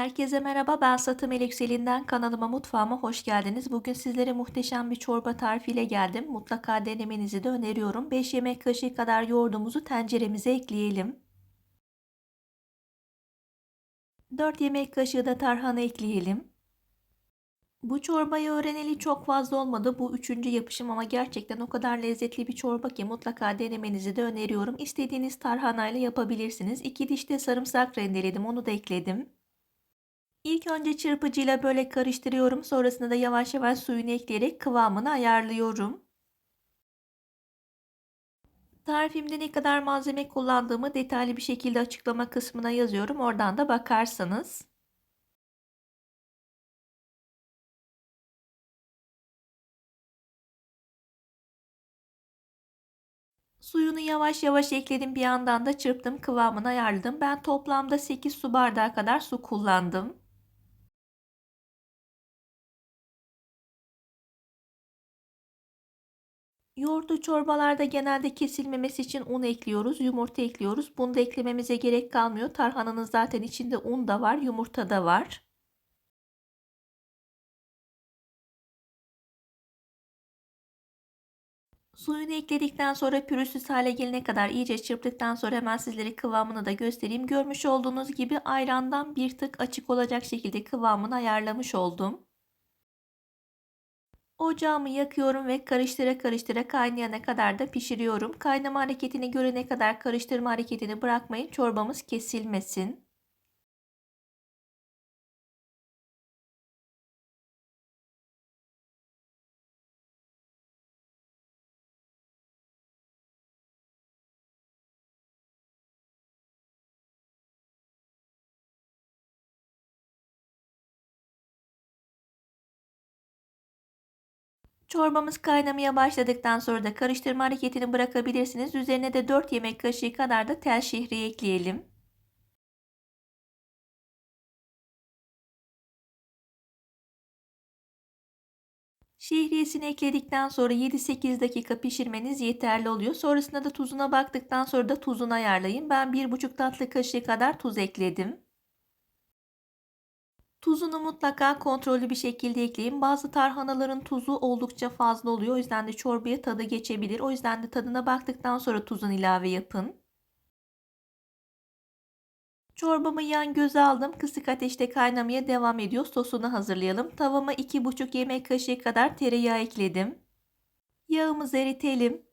Herkese merhaba ben Satım Yükselinden kanalıma mutfağıma hoş geldiniz. Bugün sizlere muhteşem bir çorba tarifiyle geldim. Mutlaka denemenizi de öneriyorum. 5 yemek kaşığı kadar yoğurdumuzu tenceremize ekleyelim. 4 yemek kaşığı da tarhana ekleyelim. Bu çorbayı öğreneli çok fazla olmadı. Bu üçüncü yapışım ama gerçekten o kadar lezzetli bir çorba ki mutlaka denemenizi de öneriyorum. İstediğiniz tarhanayla yapabilirsiniz. 2 diş de sarımsak rendeledim onu da ekledim. İlk önce çırpıcıyla böyle karıştırıyorum. Sonrasında da yavaş yavaş suyunu ekleyerek kıvamını ayarlıyorum. Tarifimde ne kadar malzeme kullandığımı detaylı bir şekilde açıklama kısmına yazıyorum. Oradan da bakarsanız. Suyunu yavaş yavaş ekledim. Bir yandan da çırptım kıvamını ayarladım. Ben toplamda 8 su bardağı kadar su kullandım. Yoğurtlu çorbalarda genelde kesilmemesi için un ekliyoruz, yumurta ekliyoruz. Bunu da eklememize gerek kalmıyor. Tarhananın zaten içinde un da var, yumurta da var. Suyunu ekledikten sonra pürüzsüz hale gelene kadar iyice çırptıktan sonra hemen sizlere kıvamını da göstereyim. Görmüş olduğunuz gibi ayrandan bir tık açık olacak şekilde kıvamını ayarlamış oldum. Ocağımı yakıyorum ve karıştıra karıştıra kaynayana kadar da pişiriyorum. Kaynama hareketini görene kadar karıştırma hareketini bırakmayın. Çorbamız kesilmesin. Çorbamız kaynamaya başladıktan sonra da karıştırma hareketini bırakabilirsiniz. Üzerine de 4 yemek kaşığı kadar da tel şehriye ekleyelim. Şehriyesini ekledikten sonra 7-8 dakika pişirmeniz yeterli oluyor. Sonrasında da tuzuna baktıktan sonra da tuzunu ayarlayın. Ben 1,5 tatlı kaşığı kadar tuz ekledim. Tuzunu mutlaka kontrollü bir şekilde ekleyin. Bazı tarhanaların tuzu oldukça fazla oluyor. O yüzden de çorbaya tadı geçebilir. O yüzden de tadına baktıktan sonra tuzunu ilave yapın. Çorbamı yan göze aldım. Kısık ateşte kaynamaya devam ediyor. Sosunu hazırlayalım. Tavama 2,5 yemek kaşığı kadar tereyağı ekledim. Yağımızı eritelim.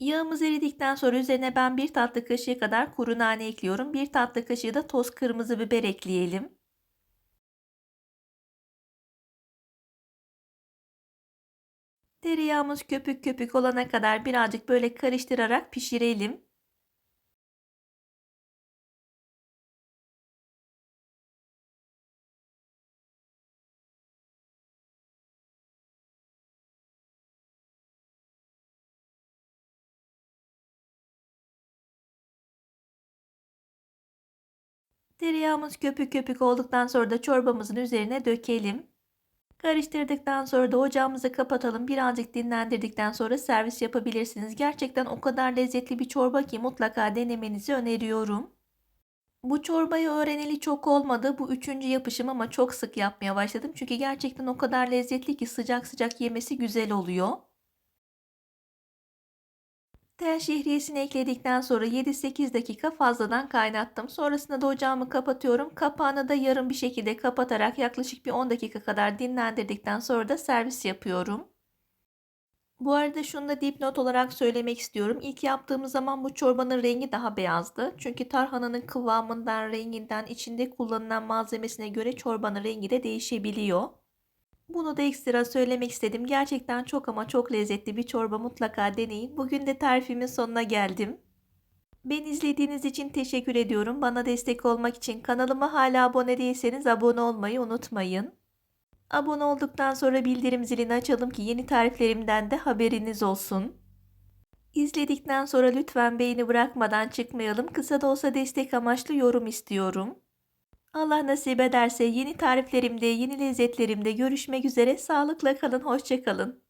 Yağımız eridikten sonra üzerine ben bir tatlı kaşığı kadar kuru nane ekliyorum. Bir tatlı kaşığı da toz kırmızı biber ekleyelim. Tereyağımız köpük köpük olana kadar birazcık böyle karıştırarak pişirelim. Tereyağımız köpük köpük olduktan sonra da çorbamızın üzerine dökelim. Karıştırdıktan sonra da ocağımızı kapatalım. Birazcık dinlendirdikten sonra servis yapabilirsiniz. Gerçekten o kadar lezzetli bir çorba ki mutlaka denemenizi öneriyorum. Bu çorbayı öğreneli çok olmadı. Bu üçüncü yapışım ama çok sık yapmaya başladım. Çünkü gerçekten o kadar lezzetli ki sıcak sıcak yemesi güzel oluyor. Tel şehriyesini ekledikten sonra 7-8 dakika fazladan kaynattım. Sonrasında da ocağımı kapatıyorum. Kapağını da yarım bir şekilde kapatarak yaklaşık bir 10 dakika kadar dinlendirdikten sonra da servis yapıyorum. Bu arada şunu da dipnot olarak söylemek istiyorum. İlk yaptığımız zaman bu çorbanın rengi daha beyazdı. Çünkü tarhananın kıvamından, renginden, içinde kullanılan malzemesine göre çorbanın rengi de değişebiliyor. Bunu da ekstra söylemek istedim. Gerçekten çok ama çok lezzetli bir çorba mutlaka deneyin. Bugün de tarifimin sonuna geldim. Beni izlediğiniz için teşekkür ediyorum. Bana destek olmak için kanalıma hala abone değilseniz abone olmayı unutmayın. Abone olduktan sonra bildirim zilini açalım ki yeni tariflerimden de haberiniz olsun. İzledikten sonra lütfen beğeni bırakmadan çıkmayalım. Kısa da olsa destek amaçlı yorum istiyorum. Allah nasip ederse yeni tariflerimde, yeni lezzetlerimde görüşmek üzere. Sağlıkla kalın, hoşçakalın.